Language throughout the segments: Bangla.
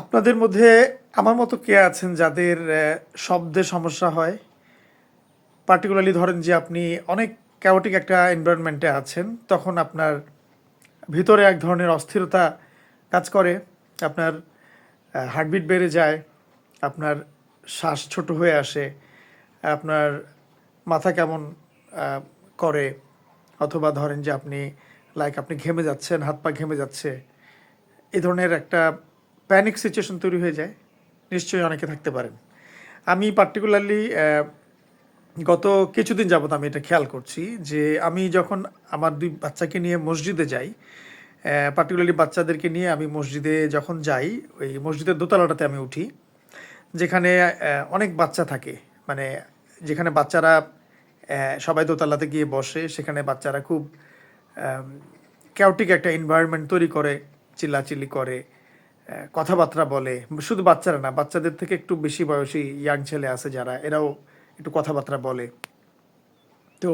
আপনাদের মধ্যে আমার মতো কে আছেন যাদের শব্দে সমস্যা হয়? পার্টিকুলারলি ধরেন যে আপনি অনেক ক্যাওটিক একটা এনভায়রনমেন্টে আছেন, তখন আপনার ভিতরে এক ধরনের অস্থিরতা কাজ করে, আপনার হার্টবিট বেড়ে যায়, আপনার শ্বাস ছোট হয়ে আসে, আপনার মাথা কেমন করে, অথবা ধরেন যে আপনি লাইক আপনি ঘেমে যাচ্ছেন, হাত পা ঘেমে যাচ্ছে এই ধরনের একটা প্যানিক সিচুয়েশন তৈরি হয়ে যায়, নিশ্চয়ই অনেকে থাকতে পারেন। আমি পার্টিকুলারলি গত কিছুদিন যাবত আমি এটা খেয়াল করছি যে আমি যখন আমার দুই বাচ্চাকে নিয়ে মসজিদে যাই পার্টিকুলারলি বাচ্চাদেরকে নিয়ে আমি মসজিদে যখন যাই, ওই মসজিদের দোতলাটাতে আমি উঠি, যেখানে অনেক বাচ্চা থাকে। মানে যেখানে বাচ্চারা সবাই দোতলাতে গিয়ে বসে, সেখানে বাচ্চারা খুব ক্যাওটিক একটা এনভায়রনমেন্ট তৈরি করে, চিল্লাচিল্লি করে। কথাবার্তা বলে। শুধু বাচ্চারা না, বাচ্চাদের থেকে একটু বেশি বয়সী ইয়াং ছেলে আছে যারা, এরাও একটু কথাবার্তা বলে। তো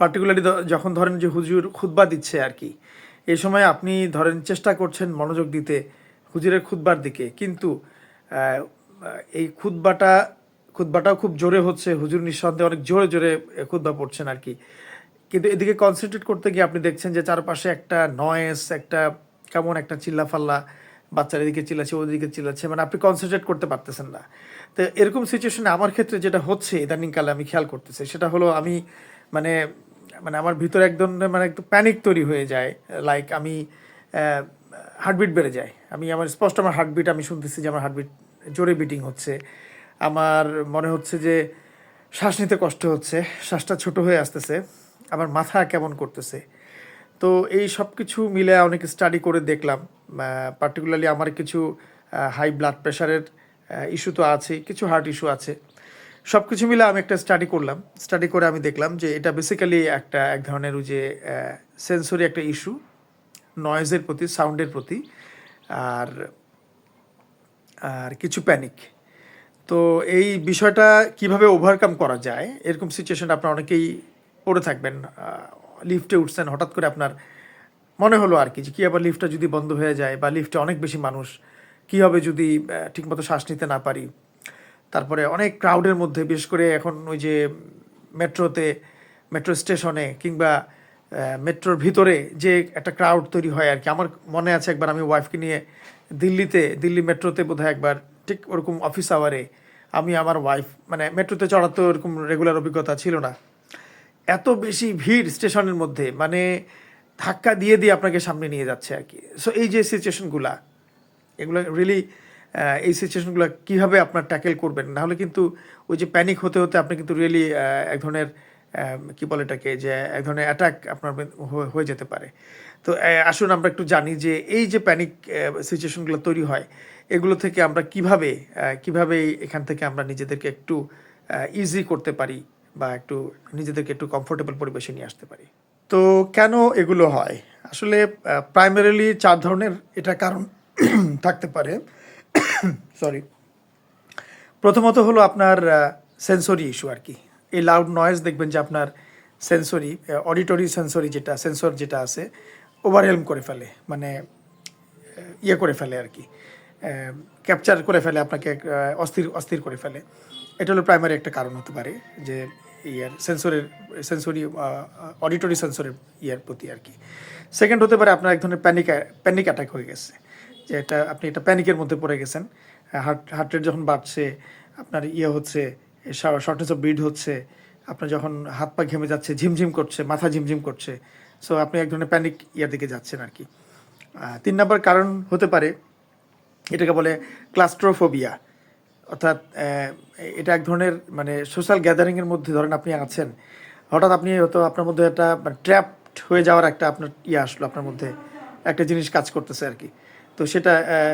পার্টিকুলারলি যখন ধরেন যে হুজুর খুতবা দিচ্ছে আর কি, এই সময় আপনি ধরেন চেষ্টা করছেন মনোযোগ দিতে হুজুরের খুতবার দিকে, কিন্তু এই খুতবাটা, খুতবাটাও খুব জোরে হচ্ছে, হুজুর নিঃসন্দেহে অনেক জোরে জোরে খুতবা পড়ছেন আর কি। কিন্তু এদিকে কনসেন্ট্রেট করতে গিয়ে আপনি দেখছেন যে চারপাশে একটা নয়েস একটা কেমন একটা চিল্লাফাল্লা বাচ্চার এদিকে চিল্লাচ্ছে ওদিকে চিল্লাচ্ছে মানে আপনি কনসেন্ট্রেট করতে পারতেছেন না। তো এরকম সিচুয়েশনে আমার ক্ষেত্রে যেটা হচ্ছে ইদানিংকালে আমি খেয়াল করতেছি, সেটা হলো আমি মানে মানে আমার ভিতরে এক ধরনের মানে একটু প্যানিক তৈরি হয়ে যায় লাইক আমি হার্টবিট বেড়ে যায়। আমি আমার স্পষ্ট আমার হার্টবিট আমি শুনতেছি যে আমার হার্টবিট জোরে বিটিং হচ্ছে। আমার মনে হচ্ছে যে শ্বাস নিতে কষ্ট হচ্ছে, শ্বাসটা ছোট হয়ে আসতেছে, আমার মাথা কেমন করতেছে তো এই সব কিছু মিলে অনেক স্টাডি করে দেখলাম। পার্টিকুলারলি আমার কিছু হাই ব্লাড প্রেশারের ইস্যু তো আছে, কিছু হার্ট ইস্যু আছে। সব কিছু মিলে আমি একটা স্টাডি করলাম। স্টাডি করে আমি দেখলাম যে এটা বেসিক্যালি একটা এক ধরনের যে সেন্সরি একটা ইস্যু নয়েজের প্রতি সাউন্ডের প্রতি, আর আর কিছু প্যানিক তো এই বিষয়টা কীভাবে ওভারকাম করা যায়, এরকম সিচুয়েশন আপনার অনেকেই পড়ে থাকবেন লিফটে উঠছেন, হঠাৎ করে আপনার মনে হলো আর কি যে কী আবার লিফটটা যদি বন্ধ হয়ে যায় বা লিফটে অনেক বেশি মানুষ, কী হবে যদি ঠিকমতো শ্বাস নিতে না পারি? তারপরে অনেক ক্রাউডের মধ্যে, বিশেষ করে এখন ওই যে মেট্রোতে, মেট্রো স্টেশনে কিংবা মেট্রোর ভিতরে যে একটা ক্রাউড তৈরি হয় আর কি। আমার মনে আছে একবার আমি ওয়াইফকে নিয়ে দিল্লিতে, দিল্লি মেট্রোতে বোধহয় একবার, ঠিক ওরকম অফিস আওয়ারে আমি আমার ওয়াইফ মানে মেট্রোতে চড়াতে ওরকম রেগুলার অভিজ্ঞতা ছিল না। এত বেশি ভিড় স্টেশনের মধ্যে মানে ধাক্কা দিয়ে দিয়ে আপনাকে সামনে নিয়ে যাচ্ছে আর কি। সো এই যে সিচুয়েশনগুলা এগুলো রিয়েলি এই সিচুয়েশনগুলো কীভাবে আপনার ট্যাকেল করবেন? নাহলে কিন্তু ওই যে প্যানিক হতে হতে আপনি কিন্তু রিয়েলি এক ধরনের কী বলে এটাকে, যে এক ধরনের অ্যাটাক আপনার হয়ে- যেতে পারে। তো আসুন আমরা একটু জানি যে এই যে প্যানিক সিচুয়েশনগুলো তৈরি হয়, এগুলো থেকে আমরা কীভাবে কীভাবে এখান থেকে আমরা নিজেদেরকে একটু ইজি করতে পারি? বা একটু নিজেদেরকে একটু কমফোর্টেবল পরিবেশে নিয়ে আসতে পারি। তো কেন এগুলো হয়? আসলে প্রাইমারিলি চার ধরনের এটা কারণ থাকতে পারে। সরি প্রথমত হলো আপনার সেন্সরি ইস্যু আর কি। এই লাউড নয়েজ দেখবেন যে আপনার সেন্সরি অডিটরি সেন্সরি যেটা সেন্সর যেটা আছে ওভারহেলম করে ফেলে। মানে ইয়ে করে ফেলে আর কি। ক্যাপচার করে ফেলে আপনাকে অস্থির অস্থির করে ফেলে। এটা হলো প্রাইমারি একটা কারণ হতে পারে যে ইয়ার সেন্সরের সেন্সরি অডিটরি সেন্সরের ইয়ার প্রতি আর কি। সেকেন্ড হতে পারে আপনার এক ধরনের প্যানিক প্যানিক অ্যাটাক হয়ে গেছে, যে এটা আপনি এটা প্যানিকের মধ্যে পড়ে গেছেন হার্ট হার্ট রেট যখন বাড়ছে, আপনার ইয়ে হচ্ছে শর্টেজ অফ ব্রিড হচ্ছে, আপনার যখন হাত পা ঘেমে যাচ্ছে, ঝিমঝিম করছে, মাথা ঝিমঝিম করছে সো আপনি এক ধরনের প্যানিক ইয়ার দিকে যাচ্ছেন আর কি। তিন নম্বর কারণ হতে পারে, এটাকে বলে ক্লাস্ট্রোফোবিয়া অর্থাৎ এটা এক ধরনের মানে সোশ্যাল গ্যাদারিংয়ের মধ্যে ধরেন আপনি আছেন। হঠাৎ আপনি হয়তো আপনার মধ্যে একটা ট্র্যাপড হয়ে যাওয়ার একটা আপনার ইয়ে আসলো আপনার মধ্যে। একটা জিনিস কাজ করতেছে আর কি। তো সেটা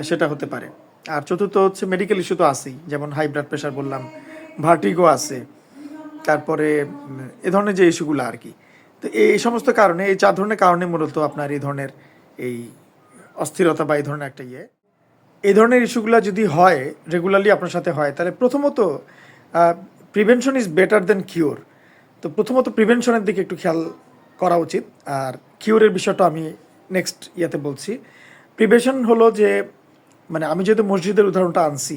সেটা হতে পারে। আর চতুর্থ হচ্ছে মেডিকেল ইস্যু তো আছেই। যেমন হাই ব্লাড প্রেশার বললাম ভার্টিগো আছে। তারপরে, এ ধরনের যে ইস্যুগুলো আর কি। তো এই সমস্ত কারণে, এই চার ধরনের কারণে মূলত আপনার এই ধরনের এই অস্থিরতা বা এই ধরনের একটা ইয়ে এই ধরনের ইস্যুগুলো যদি হয় রেগুলারলি আপনার সাথে হয়, তাহলে প্রথমত prevention is better than cure তো প্রথমত প্রিভেনশনের দিকে একটু খেয়াল করা উচিত। আর কিওরের বিষয়টা আমি নেক্সট ইয়েতে বলছি। প্রিভেনশন হলো যে মানে আমি যেহেতু মসজিদের উদাহরণটা আনছি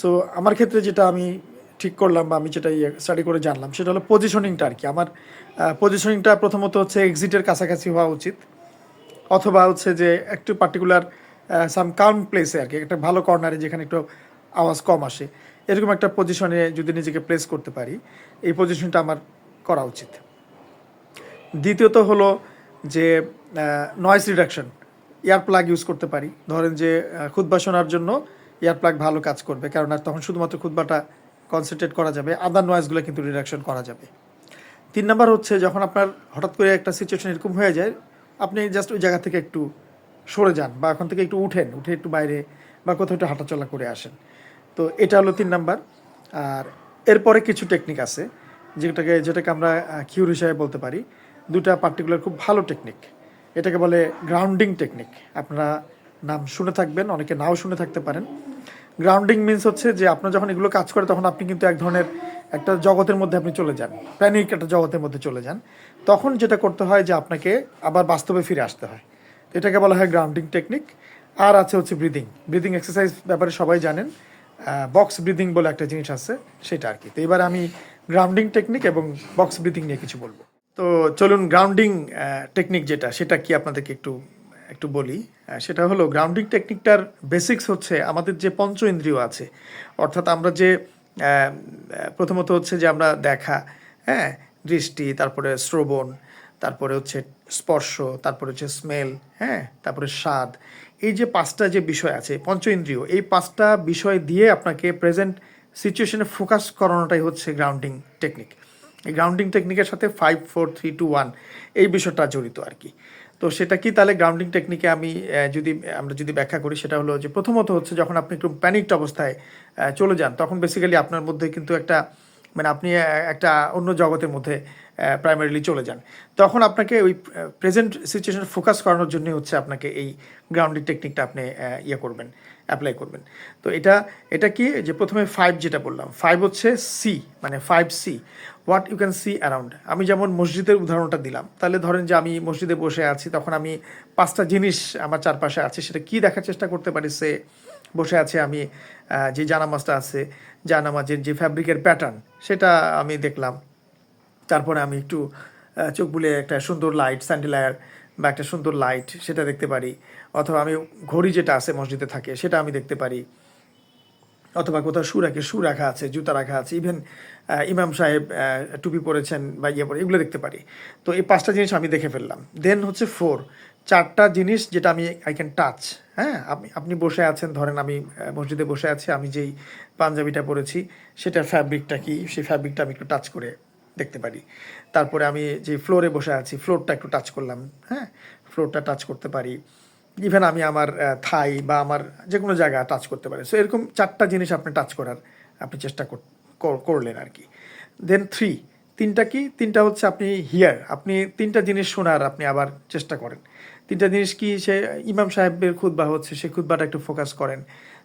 সো আমার ক্ষেত্রে যেটা আমি ঠিক করলাম বা আমি যেটা ইয়ে স্টাডি করে জানলাম, সেটা হলো পজিশনিংটা আর কি। আমার পজিশনিংটা প্রথমত হচ্ছে এক্সিটের কাছাকাছি হওয়া উচিত। অথবা হচ্ছে যে, একটু পার্টিকুলার সাম কাউন্ট প্লেসে আর কি, একটা ভালো কর্নারে যেখানে একটু আওয়াজ কম আসে। এরকম একটা পজিশনে যদি নিজেকে প্লেস করতে পারি, এই পজিশনটা আমার করা উচিত। দ্বিতীয়ত হলো যে noise reduction ear plug use করতে পারি। ধরেন যে খুতবা শোনার জন্য ইয়ার প্লাগ ভালো কাজ করবে, কারণ আর তখন শুধুমাত্র খুতবাটা কনসেন্ট্রেট করা যাবে আদার নয়েজগুলো কিন্তু রিডাকশন করা যাবে। তিন নাম্বার হচ্ছে, যখন আপনার হঠাৎ করে একটা সিচুয়েশন এরকম হয়ে যায়, আপনি জাস্ট ওই জায়গা থেকে একটু সরে যান বা ওখান থেকে একটু উঠেন, উঠে একটু বাইরে বা কোথাও একটু হাঁটাচলা করে আসেন। তো এটা হলো তিন নাম্বার। আর এরপরে কিছু টেকনিক আছে, যেটাকে যেটাকে আমরা কিউর হিসাবে বলতে পারি। দুটা পার্টিকুলার খুব ভালো টেকনিক এটাকে বলে গ্রাউন্ডিং টেকনিক আপনারা নাম শুনে থাকবেন, অনেকে নাও শুনে থাকতে পারেন। গ্রাউন্ডিং মিন্স হচ্ছে যে আপনার যখন এগুলো কাজ করে, তখন আপনি কিন্তু এক ধরনের একটা জগতের মধ্যে আপনি চলে যান। প্যানিক একটা জগতের মধ্যে চলে যান। তখন যেটা করতে হয় যে আপনাকে আবার বাস্তবে ফিরে আসতে হয়। এটাকে বলা হয় গ্রাউন্ডিং টেকনিক আর আছে হচ্ছে ব্রিদিং ব্রিদিং এক্সারসাইজ ব্যাপারে সবাই জানেন। বক্স ব্রিদিং বলে একটা জিনিস আছে, সেটা আর কি। তো এবার আমি গ্রাউন্ডিং টেকনিক এবং বক্স ব্রিদিং নিয়ে কিছু বলব। তো চলুন গ্রাউন্ডিং টেকনিক যেটা, সেটা কি আপনাদেরকে একটু একটু বলি। সেটা হলো গ্রাউন্ডিং টেকনিকটার বেসিক্স হচ্ছে আমাদের যে পঞ্চ ইন্দ্রিয় আছে। অর্থাৎ আমরা যে প্রথমত হচ্ছে যে আমরা দেখা হ্যাঁ দৃষ্টি, তারপরে শ্রবণ তারপরে হচ্ছে স্পর্শ, তারপরে হচ্ছে স্মেল হ্যাঁ? তারপরে স্বাদ। এই যে পাঁচটা যে বিষয় আছে পঞ্চ ইন্দ্রিয় এই পাঁচটা বিষয় দিয়ে আপনাকে প্রেজেন্ট সিচুয়েশনে ফোকাস করানোটাই হচ্ছে গ্রাউন্ডিং টেকনিক এই গ্রাউন্ডিং টেকনিকের সাথে five four three two one এই বিষয়টা জড়িত আর কি। তো সেটা কি তাহলে গ্রাউন্ডিং টেকনিকে আমি যদি, আমরা যদি ব্যাখ্যা করি, সেটা হলো যে প্রথমত হচ্ছে যখন আপনি একটু প্যানিকড অবস্থায় চলে যান, তখন বেসিক্যালি আপনার মধ্যে কিন্তু একটা মানে আপনি একটা অন্য জগতের মধ্যে প্রাইমারিলি চলে যান। তখন আপনাকে ওই প্রেজেন্ট সিচুয়েশন ফোকাস করানোর জন্য হচ্ছে আপনাকে এই গ্রাউন্ডিং টেকনিকটা আপনি ইয়ে করবেন অ্যাপ্লাই করবেন। তো এটা এটা কি? যে প্রথমে ফাইভ যেটা বললাম ফাইভ হচ্ছে সি মানে five see what you can see around আমি যেমন মসজিদের উদাহরণটা দিলাম, তাহলে ধরেন যে আমি মসজিদে বসে আছি, তখন আমি পাঁচটা জিনিস আমার চারপাশে আছে, সেটা কি দেখার চেষ্টা করতে পারি? সে বসে আছে আমি যে জানামাজটা আছে, জানামাজের যে ফ্যাব্রিকের প্যাটার্ন সেটা আমি দেখলাম। তারপরে আমি একটু চোখ বুলে একটা সুন্দর লাইট স্যান্ডেলায়ার বা একটা সুন্দর লাইট সেটা দেখতে পারি। অথবা আমি ঘড়ি যেটা আছে মসজিদে থাকে, সেটা আমি দেখতে পারি। অথবা কোথাও শু রাখে শু রাখা আছে, জুতা রাখা আছে ইভেন ইমাম সাহেব টুপি পরেছেন বা ইয়ে পরে, এগুলো দেখতে পারি। তো এই পাঁচটা জিনিস আমি দেখে ফেললাম। দেন হচ্ছে ফোর চারটা জিনিস যেটা আমি আই ক্যান টাচ হ্যাঁ? আপনি আপনি বসে আছেন, ধরেন আমি মসজিদে বসে আছি, আমি যেই পাঞ্জাবিটা পরেছি, সেটার ফ্যাব্রিকটা কি? সেই ফ্যাব্রিকটা আমি একটু টাচ করে দেখতে পারি। তারপরে আমি যে ফ্লোরে বসে আছি ফ্লোরটা একটু টাচ করলাম হ্যাঁ? ফ্লোরটা টাচ করতে পারি। ইভেন আমি আমার থাই বা আমার যে কোনো জায়গা টাচ করতে পারি। সো এরকম চারটা জিনিস আপনি টাচ করার আপনি চেষ্টা কর- কর- করলেন আর কি। দেন থ্রি তিনটা কি? তিনটা হচ্ছে আপনি হিয়ার আপনি তিনটা জিনিস শোনার আপনি আবার চেষ্টা করেন। তিনটা জিনিস কি সে ইমাম সাহেবের খুদ্া হচ্ছে, সে খুদ্বাটা একটু ফোকাস করেন।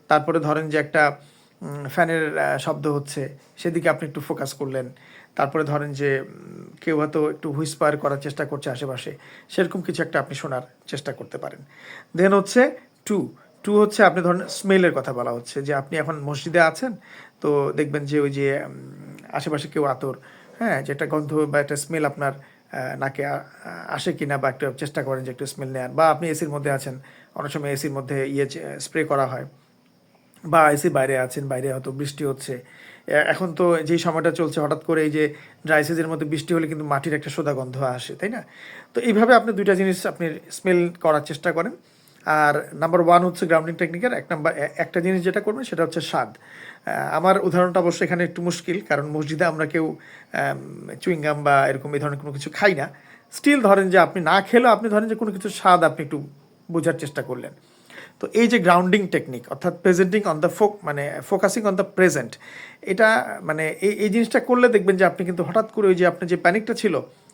তারপরে ধরেন যে একটা ফ্যানের শব্দ হচ্ছে, সেদিকে আপনি একটু ফোকাস করলেন। তারপরে ধরেন যে কেউ হয়তো একটু হুইসপার করার চেষ্টা করছে আশেপাশে, সেরকম কিছু একটা আপনি শোনার চেষ্টা করতে পারেন। দেন হচ্ছে টু টু হচ্ছে আপনি ধরেন স্মেলের কথা বলা হচ্ছে, যে আপনি এখন মসজিদে আছেন, তো দেখবেন যে ওই যে আশেপাশে কেউ আতর হ্যাঁ যে একটা গন্ধ বা একটা স্মেল আপনার নাকে আসে কি না বা একটু চেষ্টা করেন যে একটু স্মেল নেওয়ার বা আপনি এসির মধ্যে আছেন, অনেক সময় এসির মধ্যে ইয়ে স্প্রে করা হয়। বা এসি বাইরে আছেন, বাইরে হয়তো বৃষ্টি হচ্ছে। এখন তো যেই সময়টা চলছে, হঠাৎ করে এই যে ড্রাই সিজের মধ্যে বৃষ্টি হলে কিন্তু মাটির একটা সোদা গন্ধ আসে, তাই না? তো এইভাবে আপনি দুইটা জিনিস আপনি স্মেল করার চেষ্টা করেন। আর নাম্বার ওয়ান হচ্ছে গ্রাউন্ডিং টেকনিকের এক নাম্বার একটা জিনিস যেটা করবেন সেটা হচ্ছে স্বাদ। আমার উদাহরণটা অবশ্যই এখানে একটু মুশকিল, কারণ মসজিদে আমরা কেউ চুইংগাম বা এরকম এই ধরনের কোনো কিছু খাই না। স্টিল ধরেন যে আপনি না খেলেও আপনি ধরেন যে কোনো কিছু স্বাদ আপনি একটু বোঝার চেষ্টা করলেন। তো এই যে গ্রাউন্ডিং টেকনিক অর্থাৎ প্রেজেন্টিং অন দ্য ফোক মানে ফোকাসিং অন দ্য প্রেজেন্ট এটা মানে এই এই জিনিসটা করলে দেখবেন যে আপনি কিন্তু হঠাৎ করে ওই যে আপনার যে প্যানিকটা ছিল,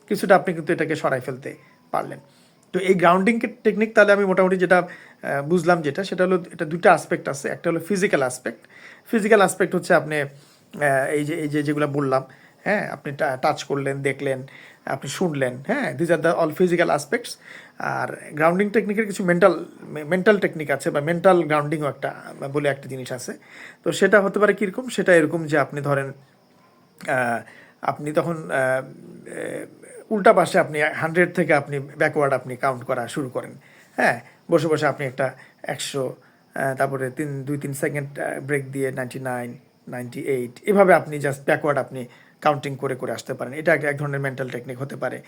কিছুটা আপনি কিন্তু এটাকে সরাই ফেলতে পারলেন। তো এই গ্রাউন্ডিং টেকনিক তাহলে আমি মোটামুটি যেটা বুঝলাম যেটা, সেটা হলো এটা দুটা আসপেক্ট আছে। একটা হলো ফিজিক্যাল আসপেক্ট ফিজিক্যাল আসপেক্ট হচ্ছে আপনি এই যে এই যে যেগুলো বললাম হ্যাঁ আপনি টাচ করলেন, দেখলেন, আপনি শুনলেন হ্যাঁ these are the all physical aspects R grounding টেকনিকের কিছু মেন্টাল মেন্টাল টেকনিক আছে বা মেন্টাল গ্রাউন্ডিংও একটা, বলে একটা জিনিস আছে। তো সেটা হতে পারে কীরকম? সেটা এরকম যে আপনি ধরেন আপনি তখন উল্টা পাশে আপনি হান্ড্রেড থেকে আপনি ব্যাকওয়ার্ড আপনি কাউন্ট করা শুরু করেন। হ্যাঁ বসে বসে আপনি একটা একশো তারপরে তিন, দুই, তিন সেকেন্ড ব্রেক দিয়ে নাইনটি নাইন নাইনটি এইট এভাবে আপনি জাস্ট ব্যাকওয়ার্ড আপনি কাউন্টিং করে করে আসতে পারেন। এটা এক- ধরনের মেন্টাল টেকনিক হতে পারে।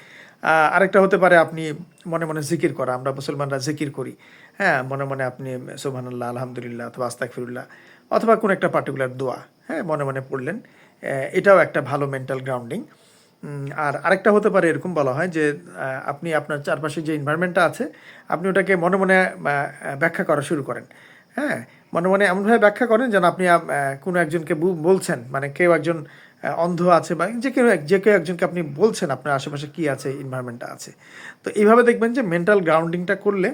আরেকটা হতে পারে আপনি মনে মনে জিকির করা। আমরা মুসলমানরা জিকির করি। হ্যাঁ মনে মনে আপনি সোহানুল্লাহ আলহামদুলিল্লাহ, অথবা আস্তাকফিরুল্লাহ অথবা কোনো একটা পার্টিকুলার দোয়া হ্যাঁ মনে মনে পড়লেন। এটাও একটা ভালো মেন্টাল গ্রাউন্ডিং আর আরেকটা হতে পারে এরকম বলা হয় যে আপনি আপনার চারপাশে যে এনভায়রনমেন্টটা আছে, আপনি ওটাকে মনে মনে ব্যাখ্যা করা শুরু করেন। হ্যাঁ? মনে মনে এমনভাবে ব্যাখ্যা করেন যেন আপনি কোনো একজনকে বলছেন। মানে কেউ একজন অন্ধ আছে বা যে কেউ যে কেউ একজনকে আপনি বলছেন আপনার আশেপাশে কী আছে এনভায়রনমেন্টটা আছে। তো এইভাবে দেখবেন যে মেন্টাল গ্রাউন্ডিংটা করলে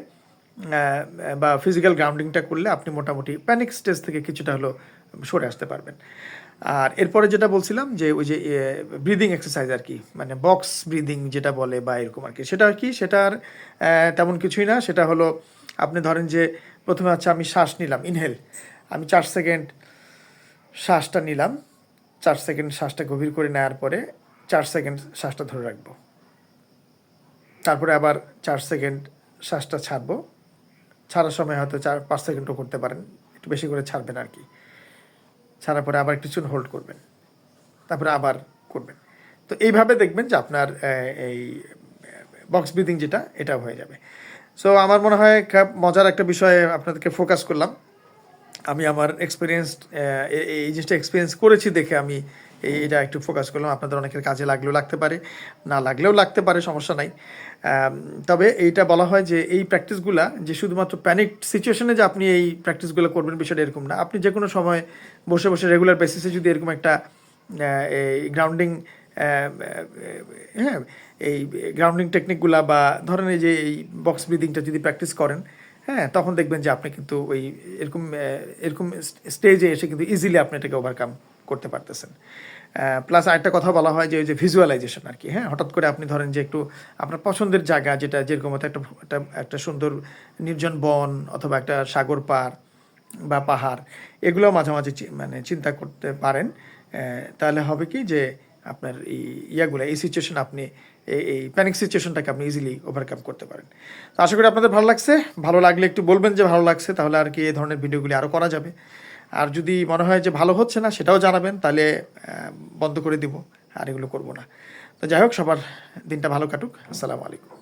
বা ফিজিক্যাল গ্রাউন্ডিংটা করলে আপনি মোটামুটি প্যানিক স্টেজ থেকে কিছুটা হলো সরে আসতে পারবেন। আর এরপরে যেটা বলছিলাম যে ওই যে ব্রিদিং এক্সারসাইজ আর কি মানে বক্স ব্রিদিং যেটা বলে বা এরকম আর কি, সেটা আর কি সেটার তেমন কিছুই না। সেটা হলো আপনি ধরেন যে প্রথমে হচ্ছে আমি শ্বাস নিলাম ইনহেল আমি চার সেকেন্ড শ্বাসটা নিলাম, চার সেকেন্ড শ্বাসটা গভীর করে নেওয়ার পরে চার সেকেন্ড শ্বাসটা ধরে রাখব। তারপরে আবার চার সেকেন্ড শ্বাসটা ছাড়বো। ছাড়ার সময় হয়তো চার, পাঁচ সেকেন্ডও করতে পারেন, একটু বেশি করে ছাড়বেন আর কি। ছাড়ার পরে আবার কিছুক্ষণ হোল্ড করবেন। তারপরে আবার করবেন। তো এইভাবে দেখবেন যে আপনার এই বক্স ব্রিদিং যেটা, এটাও হয়ে যাবে। সো আমার মনে হয় মজার একটা বিষয়ে আপনাদেরকে ফোকাস করলাম। আমি আমার এক্সপিরিয়েন্স এই জিনিসটা এক্সপিরিয়েন্স করেছি দেখে আমি এটা একটু ফোকাস করলাম, আপনাদের অনেকের কাজে লাগলেও লাগতে পারে, না লাগলেও লাগতে পারে, সমস্যা নাই। তবে এইটা বলা হয় যে এই প্র্যাকটিসগুলা যে শুধুমাত্র প্যানিক সিচুয়েশনে যে আপনি এই প্র্যাকটিসগুলো করবেন, বিষয়টা এরকম না। আপনি যে কোনো সময় বসে বসে রেগুলার বেসিসে যদি এরকম একটা এই গ্রাউন্ডিং হ্যাঁ এই গ্রাউন্ডিং টেকনিকগুলা বা ধরেন এই যে এই বক্স ব্রিদিংটা যদি প্র্যাকটিস করেন হ্যাঁ তখন দেখবেন যে আপনি কিন্তু ওই এরকম এরকম স্টেজে এসে কিন্তু ইজিলি আপনি এটাকে ওভারকাম করতে পারতেছেন। প্লাস আরেকটা কথা বলা হয় যে, ওই যে ভিজুয়ালাইজেশন আর কি হ্যাঁ? হঠাৎ করে আপনি ধরেন যে একটু আপনার পছন্দের জায়গা যেটা, যেরকম একটা একটা সুন্দর নির্জন বন অথবা একটা সাগর পার বা পাহাড় এগুলো মাঝে মাঝে মানে চিন্তা করতে পারেন। তাহলে হবে কি যে আপনার এই ইয়াগুলো, এই সিচুয়েশন আপনি, এই প্যানিক সিচুয়েশনটাকে আপনি ইজিলি ওভারকাম করতে পারেন। তো আশা করি আপনাদের ভালো লাগছে। ভালো লাগলে একটু বলবেন যে ভালো লাগছে, তাহলে আর কি এই ধরনের ভিডিওগুলি আরও করা যাবে। আর যদি মনে হয় যে ভালো হচ্ছে না, সেটাও জানাবেন, তাহলে বন্ধ করে দিব, আর এগুলো করব না। তো যাই হোক, সবার দিনটা ভালো কাটুক। আসসালামু আলাইকুম।